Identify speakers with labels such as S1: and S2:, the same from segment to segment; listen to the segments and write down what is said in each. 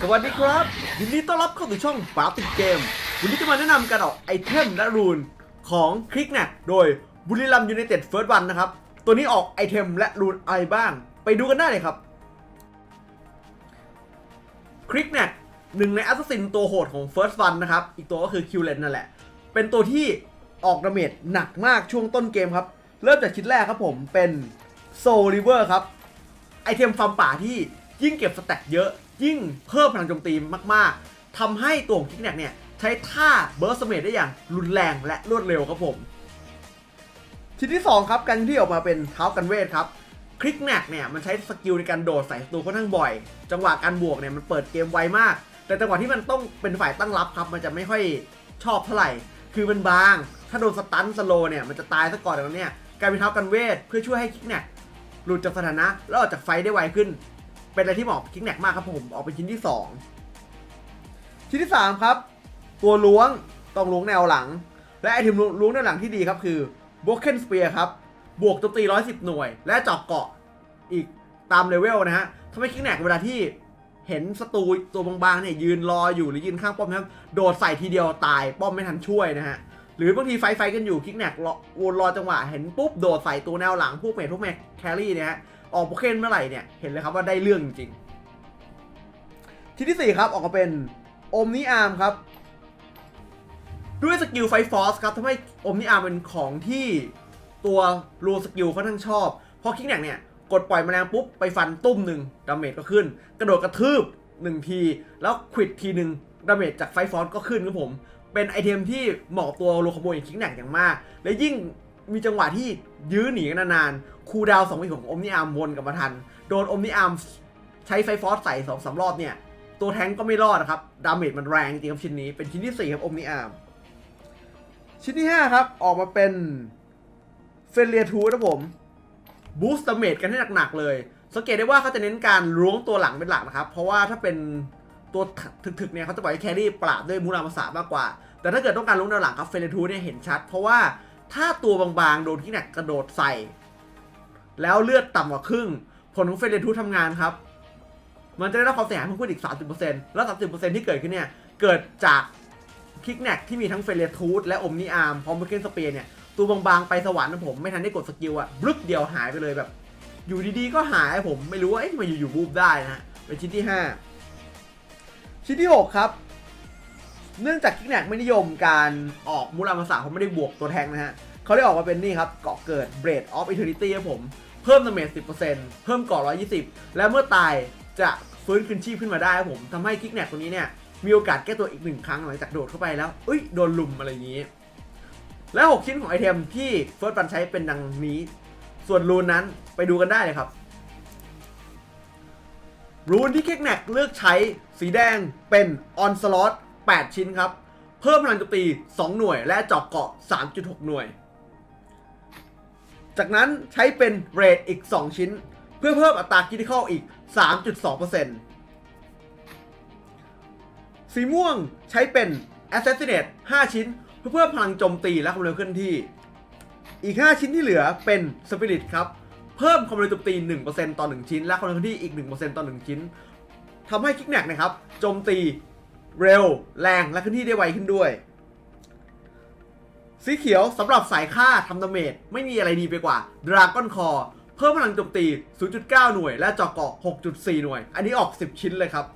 S1: สวัสดีครับ ยินดีต้อนรับเข้าสู่ช่องปาติเกม วันนี้จะมาแนะนำการออกไอเทมและรูนของคลิกแนกโดยบุรีรัมยูไนเต็ดเฟิร์สวันนะครับ ตัวนี้ออกไอเทมและรูนอะไรบ้าง ไปดูกันได้เลยครับคลิกแนกหนึ่งในแอสซัสซินตัวโหดของ First One นะครับ อีกตัวก็คือคิวเลนนั่นแหละ เป็นตัวที่ออกดาเมจหนักมากช่วงต้นเกมครับ เริ่มจากชิ้นแรกครับผมเป็นโซลิเวอร์ครับ ไอเทมฟาร์มป่าที่ยิ่งเก็บสแต็กเยอะ ยิ่งเพิ่มพลังโจมตีมากๆทำให้ตัวของคิกแนกเนี่ยใช้ท่าเบิร์สเมดได้อย่างรุนแรงและรวดเร็วครับผม ชิ้นที่ 2 ครับการที่ออกมาเป็นเท้ากันเวทครับคลิกแนกเนี่ยมันใช้สกิลในการโดดใส่ศัตรูค่อนข้างบ่อย จังหวะการบวกเนี่ยมันเปิดเกมไวมาก แต่จังหวะที่มันต้องเป็นฝ่ายตั้งรับครับ มันจะไม่ค่อยชอบเท่าไหร่ คือมันบาง ถ้าโดนสตันสโลเนี่ยมันจะตายซะก่อนแล้วเนี่ยกลายเป็นเท้ากันเวทเพื่อช่วยให้คิกแนกหลุดจากสถานะแล้วออกจากไฟได้ไวขึ้น เป็นอะไรที่เหมาะกับคิกแนกมากครับผม ออกเป็นชิ้นที่ 2 ชิ้นที่ 3 ครับ ตัวล้วงต้องล้วงแนวหลัง และไอเทมล้วงแนวหลังที่ดีครับคือ b บ o เ e n Spear ครับ บวกโจมตี 110 หน่วย และจาะเกาะอีกตามเลเวลนะฮะทำให้คิกแนกเวลาที่เห็นศัตรูตัวบางๆเนี่ยยืนรออยู่หรือยืนข้างป้อมนะครับ โดดใส่ทีเดียวตายป้อมไม่ทันช่วยนะฮะ หรือบางทีไฟไฟกันอยู่คิกแนกรอวนรอจังหวะเห็นปุ๊บโดดใส่ตัวแนวหลังพวกเมทพวกแมคแครี่เนี่ยออกโปเคนเมื่อไหร่เนี่ยเห็นเลยครับว่าได้เรื่องจริงๆชิ้นที่ 4 ครับ ออกมาเป็นอมนิอาร์มครับ ด้วยสกิลไฟฟอสครับทำให้อมนิอาร์มเป็นของที่ตัวรูสกิลค่อนข้างชอบพราะคิกแนกเนี่ยกดปล่อยแมลงปุ๊บ ไปฟันตุ้มหนึ่งดาเมจก็ขึ้น กระโดดกระทืบหนึ่งที แล้วควิดทีหนึ่งดาเมจจากไฟฟอสก็ขึ้นครับผม เป็นไอเทมที่เหมาะตัวโลคโบอย่างคิกแนกอย่างมาก และยิ่งมีจังหวะที่ยื้อหนีกันนานๆ คูดาวสองวิของอมนิอาร์มวนกลับมาทัน โดนอมนิอาร์มใช้ไฟฟอสใส่สองสารอบเนี่ย ตัวแทงก็ไม่รอดนะครับ ดาเมจมันแรงจริงครับชิ้นนี้ เป็นชิ้นที่ 4 ครับอมนิอาร์ม ชิ้นที่ 5 ครับ ออกมาเป็นเฟเลียทูนะผม บูสต์ดาเมจกันให้หนักๆเลย สังเกตได้ว่าเขาจะเน้นการล้วงตัวหลังเป็นหลักนะครับ เพราะว่าถ้าเป็น ตัวถึกๆเนี่ยเขาจะปล่อยให้แครี่ปราบด้วยมูรามาสามากกว่า แต่ถ้าเกิดต้องการล้วงแนวหลังครับเฟเลทูเนี่ยเห็นชัด เพราะว่าถ้าตัวบางๆโดนที่หนักกระโดดใส่ แล้วเลือดต่ำกว่าครึ่ง ผลของเฟเลทูทำงานครับ มันจะได้รับความเสียหายเพิ่มขึ้นอีก 30%แล้ว 30%ที่เกิดขึ้นเนี่ยเกิดจากคิกแนกที่มีทั้งเฟเลทูธและอมนิอาร์มพร้อมเบเกนสเปียเนี่ยตัวบางๆ ไปสวรรค์นะผมไม่ทันได้กดสกิลอะบลึกเดียวหายไปเลยแบบ อยู่ดีๆก็หายผมไม่รู้ว่าเอ๊ะทำไมอยู่ๆบูบได้นะฮะเป็นชิ้นที่ 5 ชิ้นที่ 6 ครับ เนื่องจากคิกแนกไม่นิยมการออกมูรามาสาเขาไม่ได้บวกตัวแทงนะฮะเขาได้ออกมาเป็นนี่ครับเกาะเกิด Blade of Eternity ครับผม เพิ่มดาเมจ10%เพิ่มเกาะ120 และเมื่อตายจะฟื้นคืนชีพขึ้นมาได้ครับผมทำให้คิกแนกตัวนี้เนี่ยมีโอกาสแก้ตัวอีกหนึ่งครั้งหลังจากโดดเข้าไปแล้วเอ้ยโดนลุมอะไรอย่างนี้ และ 6 ชิ้นของไอเทมที่เฟิร์สปันใช้เป็นดังนี้ ส่วนรูนนั้นไปดูกันได้เลยครับ รูนที่เค้กแนกเลือกใช้สีแดงเป็นออนสล็อต8 ชิ้นครับ เพิ่มพลังโจมตี 2 หน่วย และเจาะเกาะ 3.6 หน่วย จากนั้นใช้เป็นเรดอีก 2 ชิ้น เพื่อเพิ่มอัตราคิทิคอลอีก 3.2%สีม่วงใช้เป็น Assassinate 5 ชิ้น เพื่อเพิ่มพลังโจมตีและความเร็วเคลื่อนที่ อีก 5 ชิ้นที่เหลือเป็น Spirit ครับ เพิ่มความเร็วโจมตี 1%ต่อ 1 ชิ้น และความเร็วเคลื่อนที่อีก 1%ต่อ 1 ชิ้นทำให้คิกแนกนะครับโจมตีเร็วแรงและเคลื่อนที่ได้ไวขึ้นด้วย สีเขียวสำหรับสายฆ่าทำดาเมจไม่มีอะไรดีไปกว่า Dragon Core เพิ่มพลังโจมตี 0.9 หน่วย และจาะเกาะ 6.4 หน่วย อันนี้ออก 10 ชิ้นเลยครับ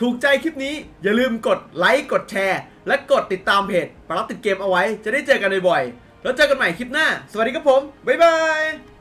S1: ถูกใจคลิปนี้อย่าลืมกดไลค์ กดแชร์ และกดติดตามเพจปรับติดเกมเอาไว้ จะได้เจอกันบ่อยๆ แล้วเจอกันใหม่คลิปหน้า สวัสดีครับผม บ๊ายบาย